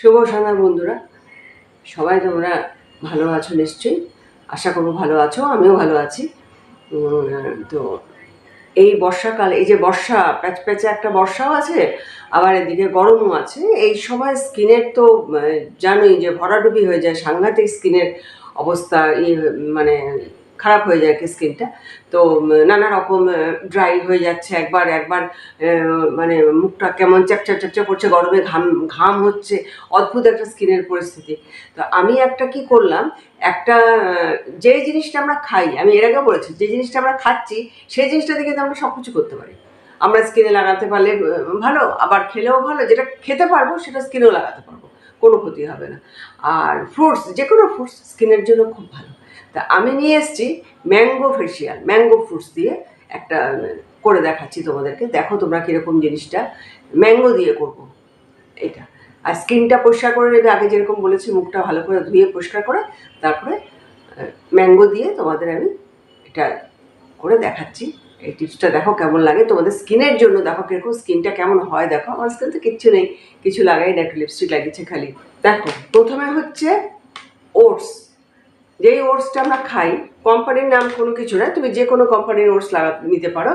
শুভ সন্ধ্যা, বন্ধুরা। সবাই তোমরা ভালো আছো নিশ্চয়ই। আশা করব ভালো আছো, আমিও ভালো আছি। তো এই বর্ষাকাল, এই যে বর্ষা প্যাচ প্যাচে একটা বর্ষাও আছে, আবার এদিকে গরমও আছে। এই সময় স্কিনের তো জানোই যে ভরাডুবি হয়ে যায়, সাংঘাতিক স্কিনের অবস্থা ই মানে খারাপ হয়ে যায় স্কিনটা তো নানা রকম ড্রাই হয়ে যাচ্ছে একবার একবার মানে মুখটা কেমন চ্যাপচ্যাপ চ্যাপচ্যাপ করছে, গরমে ঘাম ঘাম হচ্ছে, অদ্ভুত একটা স্কিনের পরিস্থিতি। তো আমি একটা কি করলাম, একটা যে জিনিসটা আমরা খাই, আমি এর আগে বলেছি, যে জিনিসটা আমরা খাচ্ছি, সেই জিনিসটা থেকে কিন্তু আমরা সব কিছু করতে পারি। আমরা স্কিনে লাগাতে পারলে ভালো, আবার খেলেও ভালো, যেটা খেতে পারব, সেটা স্কিনেও লাগাতে পারব, কোনো ক্ষতি হবে না। আর ফ্রুটস যে কোনো ফ্রুটস স্কিনের জন্য খুব ভালো। তা আমি নিয়ে এসেছি ম্যাঙ্গো ফেসিয়াল ম্যাঙ্গো ফ্রুটস দিয়ে একটা, করে দেখাচ্ছি তোমাদেরকে। দেখো তোমরা কীরকম জিনিসটা। ম্যাঙ্গো দিয়ে করব। এটা। আর স্কিনটা পরিষ্কার করে নেবে, আগে যেরকম বলেছি, মুখটা ভালো করে ধুয়ে পরিষ্কার করে, তারপরে ম্যাঙ্গো দিয়ে তোমাদের আমি এটা করে দেখাচ্ছি। এই টিপসটা দেখো কেমন লাগে। তোমাদের স্কিনের জন্য দেখো কীরকম স্কিনটা কেমন হয়। দেখো, আমার স্কিন তো কিচ্ছু নেই। কিছু লাগাই না, একটু লিপস্টিক লাগিয়েছে খালি। দেখো, প্রথমে হচ্ছে ওটস যেই ওটসটা আমরা খাই কোম্পানির নাম কোনো কিছু না, তুমি যে কোনো কোম্পানির ওটস লাগা, নিতে পারো।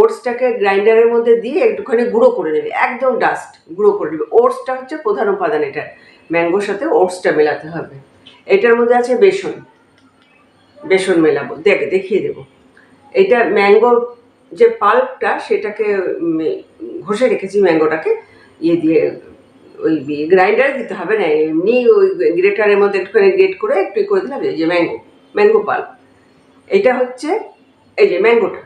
ওটসটাকে গ্রাইন্ডারের মধ্যে দিয়ে একটুখানি গুঁড়ো করে নেবে, একদম ডাস্ট গুঁড়ো করে নেবে। ওটসটা হচ্ছে প্রধান উপাদান এটা। ম্যাঙ্গোর সাথে ওটসটা মেলাতে হবে। এটার মধ্যে আছে বেসন। বেসন মেলাবো। দেখে, দেখিয়ে দেবো। এটা ম্যাঙ্গো যে পাল্পটা সেটাকে ঘষে রেখেছি ম্যাঙ্গোটাকে ইয়ে দিয়ে ওই গ্রাইন্ডারে দিতে হবে না, এমনি ওই গ্রেটারের মধ্যে একটুখানি গ্রেট করে একটু করে দিলাম, এই যে ম্যাঙ্গো ম্যাঙ্গো পাল্প এটা হচ্ছে, এই যে ম্যাঙ্গোটা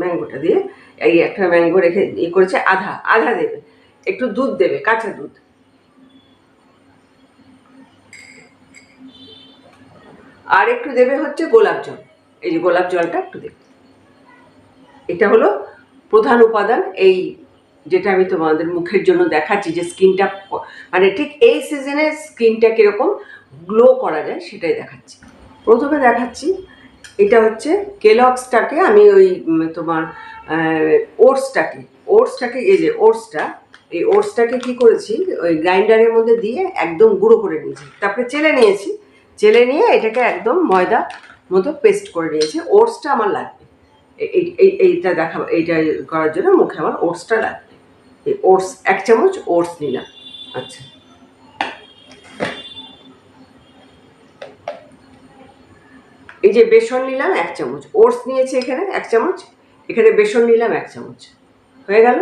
ম্যাঙ্গোটা দিয়ে এই একটা ম্যাঙ্গো রেখে ইয়ে করেছে, আধা আধা দেবে, একটু দুধ দেবে, কাঁচা দুধ। আর একটু দেবে হচ্ছে গোলাপ জল, এই যে গোলাপ জলটা একটু দেবে। এটা হলো প্রধান উপাদান এই যেটা আমি তোমাদের মুখের জন্য দেখাচ্ছি যে স্কিনটা মানে ঠিক এই সিজনে স্কিনটা কীরকম গ্লো করা যায় সেটাই দেখাচ্ছি। প্রথমে দেখাচ্ছি, এটা হচ্ছে কেলক্সটাকে আমি ওই তোমার ওটসটাকে ওটসটাকে, এই যে ওটসটা, এই ওটসটাকে কি করেছি, ওই গ্রাইন্ডারের মধ্যে দিয়ে একদম গুঁড়ো করে নিয়েছি। তারপরে চেলে নিয়েছি, চেলে নিয়ে এটাকে একদম ময়দা মতো পেস্ট করে নিয়েছি। ওটসটা আমার লাগবে। এই- এই- এই- এইটা দেখা, এইটা করার জন্য মুখে আমার ওটসটা লাগবে। ওটস, এক চামচ ওটস নিলাম। আচ্ছা। এই যে বেসন নিলাম, এক চামচ। ওটস নিয়েছি এখানে এক চামচ, এখানে বেসন নিলাম এক চামচ। হয়ে গেল?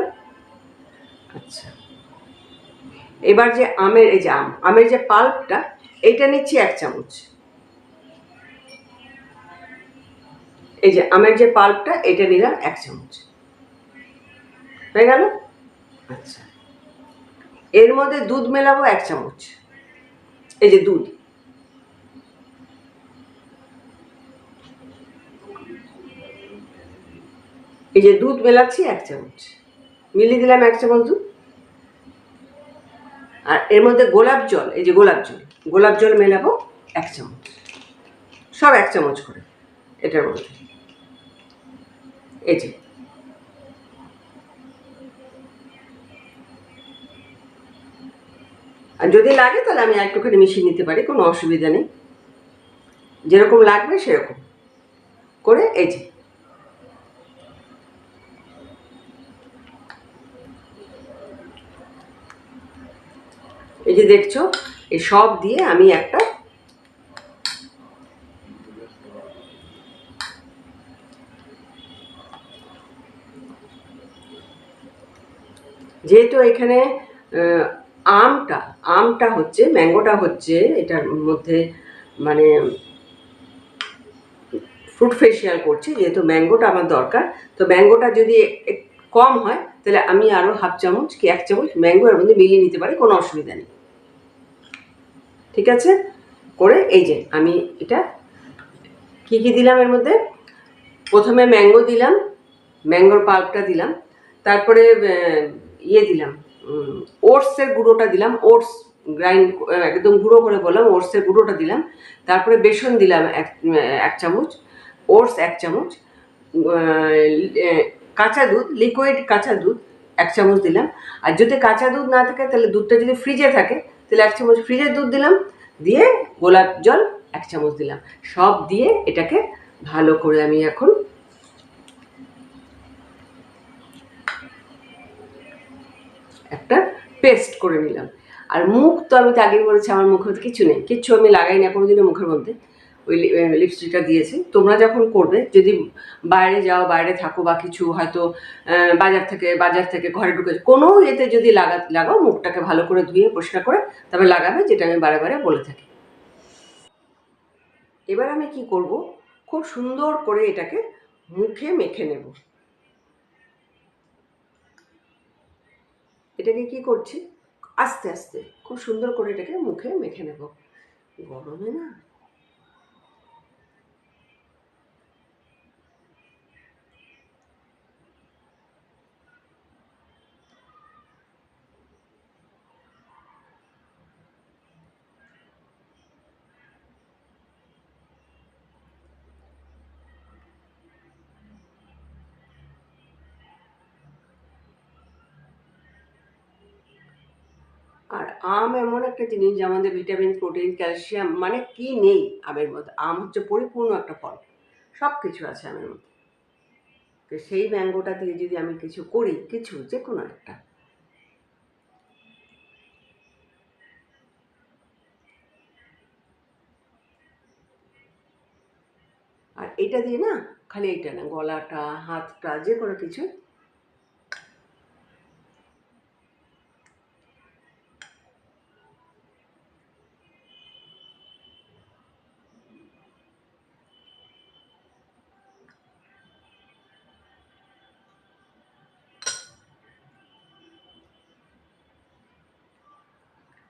আচ্ছা। এবার যে আমের, এই যে আম, আমের যে পাল্পটা, এইটা নিচ্ছি এক চামচ। এই যে আমের যে পাল্পটা এটা নিলাম এক চামচ। হয়ে গেল? আচ্ছা। এর মধ্যে দুধ মেলাবো এক চামচ। এই যে দুধ। এই যে দুধ মেলাচ্ছি এক চামচ। মিলিয়ে দিলাম এক চামচ দুধ। আর এর মধ্যে গোলাপ জল, এই যে গোলাপ জল। গোলাপ জল মেলাবো এক চামচ। সব এক চামচ করে। এটার মধ্যে। এই যে। আর যদি লাগে তাহলে আমি একটুখানি মিশিয়ে নিতে পারি, কোনো অসুবিধা নেই। যেরকম লাগবে সেরকম। করে এই যে। এই যে দেখছ, এই সব দিয়ে আমি একটা যেহেতু এখানে আমটা আমটা হচ্ছে, ম্যাঙ্গোটা হচ্ছে এটার মধ্যে মানে ফ্রুট ফেশিয়াল করছি, যেহেতু ম্যাঙ্গোটা আমার দরকার। তো ম্যাঙ্গোটা যদি কম হয়, তাহলে আমি আরও হাফ চামচ কি এক চামচ ম্যাঙ্গো এর মধ্যে মিলিয়ে নিতে পারি, কোনো অসুবিধা নেই। ঠিক আছে? করে এই যে আমি এটা কি কি দিলাম এর মধ্যে? প্রথমে ম্যাঙ্গো দিলাম, ম্যাঙ্গোর পাল্পটা দিলাম, তারপরে ইয়ে দিলাম ওটসের গুঁড়োটা দিলাম, ওটস গ্রাইন্ড একদম গুঁড়ো করে বললাম, ওটসের গুঁড়োটা দিলাম, তারপরে বেসন দিলাম এক এক চামচ, ওটস এক চামচ কাঁচা দুধ লিকুইড কাঁচা দুধ এক চামচ দিলাম, আর যদি কাঁচা দুধ না থাকে, তাহলে দুধটা যদি ফ্রিজে থাকে, তাহলে এক চামচ ফ্রিজের দুধ দিলাম, দিয়ে গোলাপ জল এক চামচ দিলাম, সব দিয়ে এটাকে ভালো করে আমি এখন একটা পেস্ট করে নিলাম। আর মুখ তো আমি তো বলেছি, আমার মুখে কিছু নেই, কিচ্ছু আমি লাগাই না কোনোদিনও মুখের মধ্যে। ওই লিপস্টিকটা দিয়েছি। তোমরা যখন করবে, যদি বাইরে যাও, বাইরে থাকো বা কিছু হয়তো বাজার থেকে বাজার থেকে ঘরে ঢুকে কোনো এতে যদি লাগা, লাগাও, মুখটাকে ভালো করে ধুয়ে পরিষ্কার করে তবে লাগাবে, যেটা আমি বারে বারে বলে থাকি। এবার আমি কি করব? খুব সুন্দর করে এটাকে মুখে মেখে নেব। এটাকে কি করছি? আস্তে আস্তে খুব সুন্দর করে এটাকে মুখে মেখে নেব। গরমে না আর আম এমন একটা জিনিস যে আমাদের ভিটামিন প্রোটিন ক্যালসিয়াম মানে কি নেই আমের মধ্যে? আম হচ্ছে পরিপূর্ণ একটা ফল। সব কিছু আছে আমের মধ্যে। তো সেই ম্যাঙ্গোটা দিয়ে যদি আমি কিছু করি, কিছু যে কোনো একটা। আর এটা দিয়ে না, খালি এইটা না, গলাটা, হাতটা যে কোনো কিছু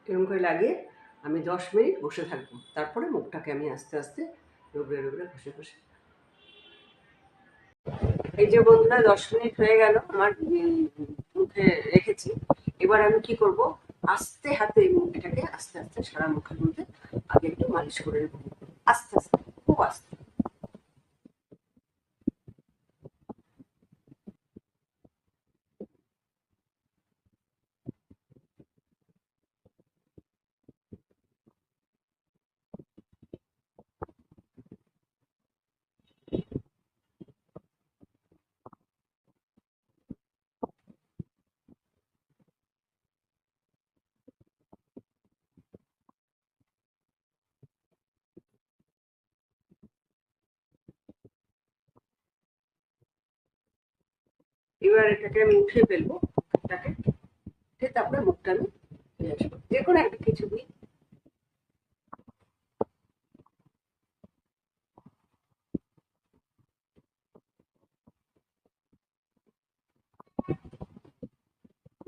এরকম করে লাগিয়ে আমি দশ মিনিট বসে থাকব। তারপরে মুখটাকে আমি আস্তে আস্তে রুবড়ে রুবড়ে ঘষে ঘষে। এই যে বন্ধুরা, দশ মিনিট হয়ে গেল, আমার মুখে রেখেছি। এবার আমি কি করব? আস্তে হাতে এই মুখ- আস্তে আস্তে সারা মুখের মধ্যে আগে একটু মালিশ করে নেব। আস্তে আস্তে, খুব আস্তে। এবার এটাকে আমি উঠিয়ে ফেলব, মুখটাকে। উঠে তারপরে মুখটা আমি ধুয়ে আসব। যে কোনো একটা কিছু দিই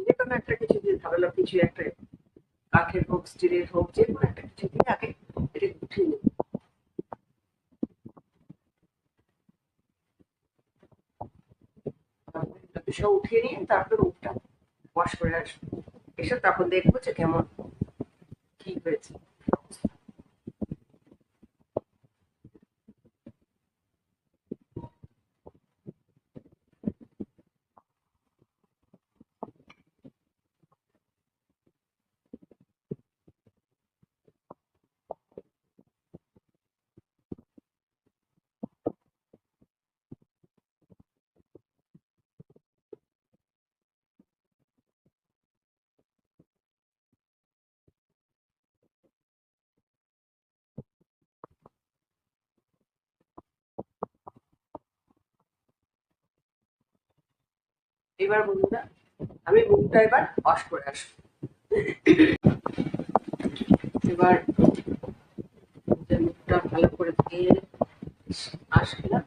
যে কোনো একটা কিছু দিয়ে ধারালো কিছু একটা কাঠের হোক, স্টিলের হোক, যে কোনো একটা কিছু দিয়ে আগে এটাকে উঠিয়ে নেব তারপরে সব উঠিয়ে নিয়ে তারপরে মুখটা ওয়াশ করে আসব। এসে তখন দেখব যে কেমন কি হয়েছে। এবার বন্ধুরা আমি মুখটা এবার ওয়াশ করে আসব। এবার মুখটা ভালো করে ধুয়ে আসলাম।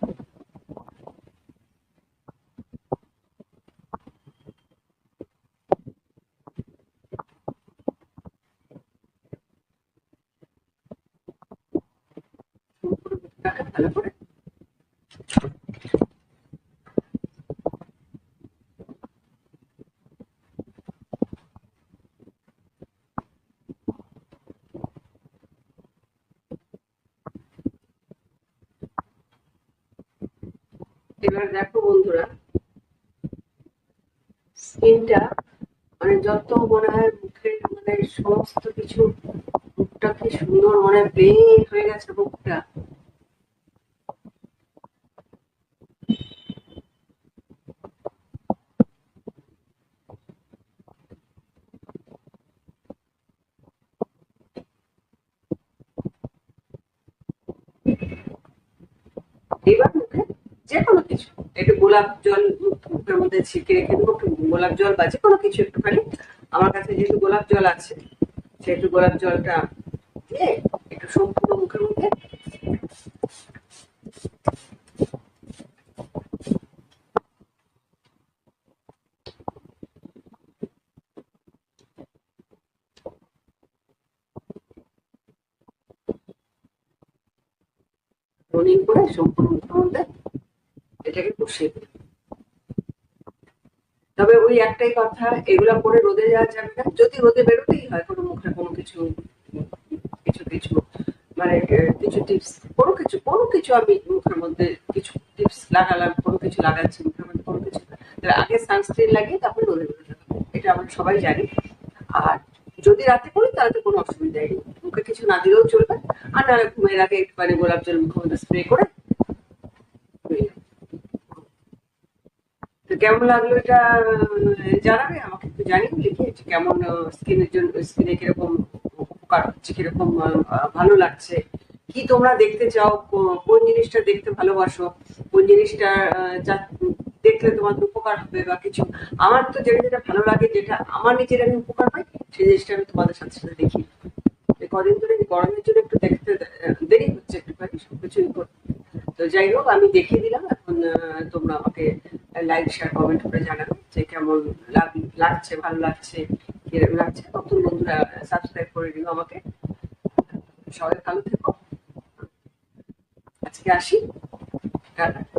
ভালো করে এবার দেখো বন্ধুরা, স্কিনটা মানে যত মনে হয় মুখের মানে সমস্ত কিছু মুখটা কি সুন্দর মানে প্লেন হয়ে গেছে মুখটা এবার মুখে যে কোনো কিছু একটু গোলাপ জল মুখের মধ্যে ছিটকে রেখে দেবো গোলাপ জল বা যে কোনো কিছু একটুখানি। আমার কাছে যেহেতু গোলাপ জল আছে, সেহেতু গোলাপ জলটা দিয়ে একটু সম্পূর্ণ মুখের মধ্যে করে সম্পূর্ণ মুখের মধ্যে এটাকে দেবে তবে ওই একটাই কথা, এগুলা পরে রোদে যাওয়া যাবে না। যদি রোদে বেরোতেই হয়, কোনো মুখে কোনো কিছু কিছু কিছু মানে কিছু টিপস কোনো কিছু কোনো কিছু আমি মুখের মধ্যে কিছু টিপস লাগালাম, কোনো কিছু লাগাচ্ছি মুখের মধ্যে, কোনো কিছু আগে সানস্ক্রিন লাগিয়ে তারপরে রোদে বেরোতে হবে। এটা আমরা সবাই জানি। আর যদি রাতে করি, তাহলে তো কোনো অসুবিধাই নেই। মুখে কিছু না দিলেও চলবে। আর নাহলে ঘুমের আগে একটুখানি গোলাপ জল মুখের মধ্যে স্প্রে করে ঘুমিয়ে যাবে। তো কেমন লাগল এটা জানাবে? আমাকে একটু জানিয়ে লিখে কেমন স্কিনের জন্য স্কিনে কীরকম উপকার হচ্ছে, কীরকম ভালো লাগছে? কি তোমরা দেখতে চাও? কোন জিনিসটা দেখতে ভালোবাসো? কোন জিনিসটা দেখলে তোমাদের উপকার হবে বা কিছু? আমার তো যেটা যেটা ভালো লাগে, যেটা আমার নিজের আমি উপকার পাই, সেই জিনিসটা আমি তোমাদের সাথে সাথে দেখি কদিন ধরে গরমের জন্য একটু দেখতে দেরি হচ্ছে, একটুখানি সবকিছুই তো যাই হোক, আমি দেখিয়ে দিলাম। এখন তোমরা আমাকে লাইক শেয়ার কমেন্ট করে জানাবে যে কেমন লাগ- লাগছে, ভালো লাগছে, কীরকম লাগছে। নতুন বন্ধুরা সাবস্ক্রাইব করে দিও আমাকে। সবাই ভালো থেকো। আজকে আসি। টাটা।